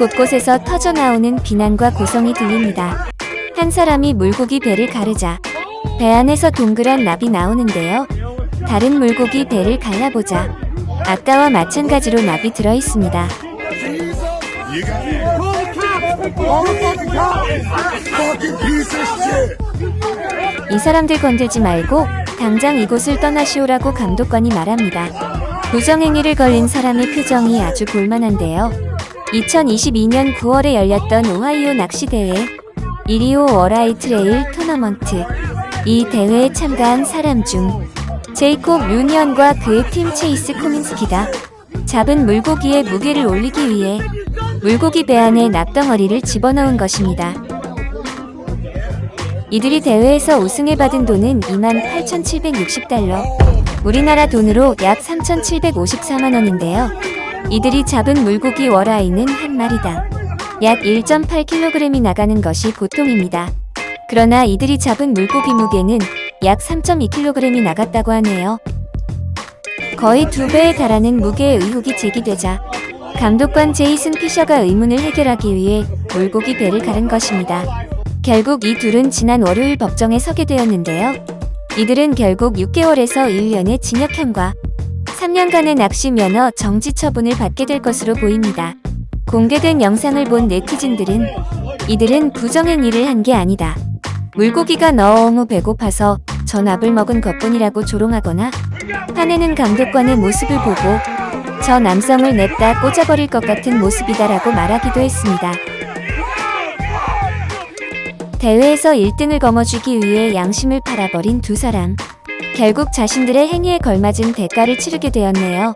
곳곳에서 터져 나오는 비난과 고성이 들립니다. 한 사람이 물고기 배를 가르자 배 안에서 동그란 납이 나오는데요. 다른 물고기 배를 갈라보자 아까와 마찬가지로 납이 들어 있습니다. 이 사람들 건들지 말고 당장 이곳을 떠나시오라고 감독관이 말합니다. 부정행위를 걸린 사람의 표정이 아주 볼만한데요. 2022년 9월에 열렸던 오하이오 낚시대회 이리오 워라이 트레일 토너먼트 이 대회에 참가한 사람 중 제이콥 류니언과 그의 팀 체이스 코민스키가 잡은 물고기의 무게를 올리기 위해 물고기 배 안에 납덩어리를 집어넣은 것입니다. 이들이 대회에서 우승에 받은 돈은 28,760달러, 우리나라 돈으로 약 3,754만 원인데요. 이들이 잡은 물고기 월아이는 한 마리당 약 1.8kg이 나가는 것이 보통입니다. 그러나 이들이 잡은 물고기 무게는 약 3.2kg이 나갔다고 하네요. 거의 두 배에 달하는 무게의 의혹이 제기되자 감독관 제이슨 피셔가 의문을 해결하기 위해 물고기 배를 가른 것입니다. 결국 이 둘은 지난 월요일 법정에 서게 되었는데요. 이들은 결국 6개월에서 1년의 징역형과 3년간의 낚시 면허 정지 처분을 받게 될 것으로 보입니다. 공개된 영상을 본 네티즌들은 이들은 부정행위를 한게 아니다. 물고기가 너무 배고파서 전압을 먹은 것뿐이라고 조롱하거나 화내는 감독관의 모습을 보고 저 남성을 냅다 꽂아버릴 것 같은 모습이다라고 말하기도 했습니다. 대회에서 1등을 거머쥐기 위해 양심을 팔아버린 두 사람. 결국 자신들의 행위에 걸맞은 대가를 치르게 되었네요.